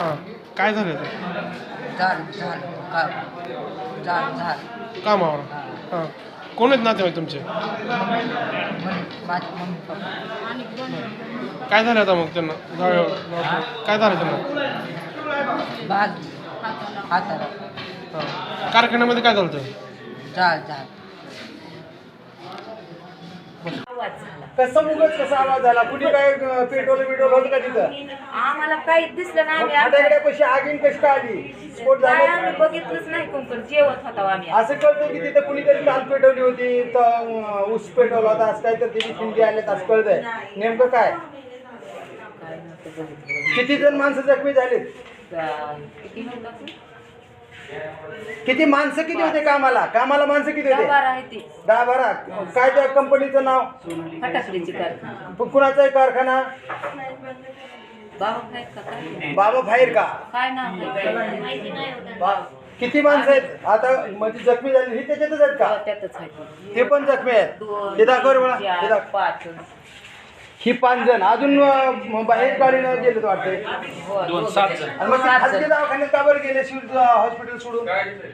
हां. काय झालं ते? झालं झालं का झालं झालं कामावर हां. कोण आहेत नातेवाईक तुमचे? म्हण माझी मम्मी पप्पा. काय झालं आता मग त्यांना? काय झालं त्यांना? हाताला. हां. कारखान्यामध्ये काय झालं होतं? झालं झालं कसं मुगच कसा आवाज झाला कुठे काय पेट्रोल बिट्रोल होतं का तिथं? आम्हाला काहीच दिसलं नाही आम्ही फटाकड्यापाशी आगीन कशी काय आली. स्फोट काय झाला आम्ही बघितलंच नाही कोणतं जेवत होता आम्ही असं कळतं की तिथं कुणीतरी काल पेटवली होती तर अं, ऊस पेटवला होता. असं काय तर तिथे शिंदे आले असं कळतंय. नेमकं काय? काय नव्हतं बघितलं. किती जण माणसं जखमी झालीत? किती म्हणतात? किती माणसं किती होते कामाला? कामाला माणसं किती होते? बारा आहे ते. दहा बारा? काय त्या कंपनीचं नाव? फटाकडीची कारखाना प- कुणाचा आहे कारखाना? बाबा आहेत का? काय? बाबा बाहेर का? काय नाव आहे? बा- किती माणसं आहेत? आता म्हणजे जखमी झाली ही त्याच्यातच आहेत का? त्यातच आहे ते पण जखमी आहेत. दोन हे दाखव रे मला हे चार, दाखव. पाच. ही पाच जण. अजून बाहेर गाडीनं गेलेत वाटते दोन सात जण. आणि मग खाजगी दवाखान्यात का बरं गेले? सिव्हिल हॉस्पिटल सोडून? गेले